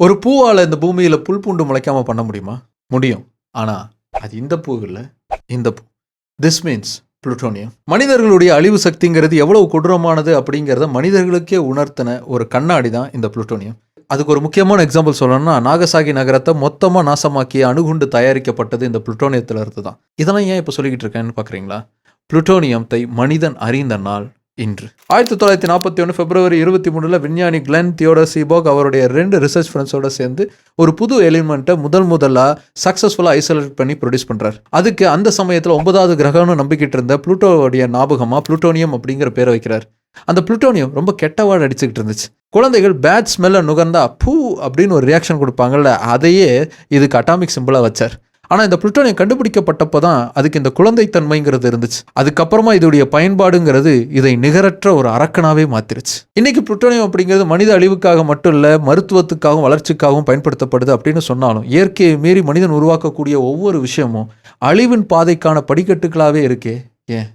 ஒரு பூவால் இந்த பூமியில் புல் பூண்டு முளைக்காம பண்ண முடியுமா? முடியும். ஆனால் அது இந்த பூ இல்லை இந்த பூ. திஸ் மீன்ஸ் புளுட்டோனியம் மனிதர்களுடைய அழிவு சக்திங்கிறது எவ்வளவு கொடூரமானது அப்படிங்கிறத மனிதர்களுக்கே உணர்த்தின ஒரு கண்ணாடி தான் இந்த புளுட்டோனியம் அதுக்கு ஒரு முக்கியமான எக்ஸாம்பிள் சொல்லணும்னா நாகசாகி நகரத்தை மொத்தமாக நாசமாக்கிய அணுகுண்டு தயாரிக்கப்பட்டது இந்த புளுட்டோனியத்தில் இருந்து தான் இதெல்லாம் ஏன் இப்போ சொல்லிக்கிட்டு இருக்கேன்னு பார்க்குறீங்களா புளுட்டோனியத்தை மனிதன் அறிந்த நாள் இன்று. ஆயிரத்தி தொள்ளாயிரத்தி நாற்பத்தி ஒன்று பிப்ரவரி இருபத்தி மூணில் விஞ்ஞானி கிளென் தியோடர் சீபோக் அவருடைய ரெண்டு ரிசர்ச் ஃப்ரெண்ட்ஸோட சேர்ந்து ஒரு புது எலிமெண்ட்டை முதல் முதலாக சக்ஸஸ்ஃபுல்லாக ஐசோலேட் பண்ணி ப்ரொடியூஸ் பண்ணுறாரு அதுக்கு அந்த சமயத்தில் ஒன்பதாவது கிரகம்னு நம்பிக்கிட்டு இருந்த புளூட்டோவுடைய ஞாபகமாக புளூட்டோனியம் அப்படிங்கிற பேரை வைக்கிறார். அந்த புளூட்டோனியம் ரொம்ப கெட்ட வார்டு அடிச்சுக்கிட்டு இருந்துச்சு. குழந்தைகள் பேட் ஸ்மெல்லை நுகர்ந்தா பூ அப்படின்னு ஒரு ரியாக்ஷன் கொடுப்பாங்கல்ல அதையே இதுக்கு அட்டாமிக் சிம்பிளாக வச்சார். ஆனால் இந்த புளுட்டோனியம் கண்டுபிடிக்கப்பட்டப்போ தான் அதுக்கு இந்த குழந்தைத்தன்மைங்கிறது இருந்துச்சு. அதுக்கப்புறமா இதோடைய பயன்பாடுங்கிறது இதை நிகரற்ற ஒரு அரக்கனாவே மாத்திருச்சு. இன்னைக்கு புளுட்டோனியம் அப்படிங்கிறது மனித அழிவுக்காக மட்டும் இல்லை மருத்துவத்துக்காகவும் வளர்ச்சிக்காகவும் பயன்படுத்தப்படுது அப்படின்னு சொன்னாலும் இயற்கையை மீறி மனிதன் உருவாக்கக்கூடிய ஒவ்வொரு விஷயமும் அழிவின் பாதைக்கான படிக்கட்டுகளாகவே இருக்கே. ஏன்?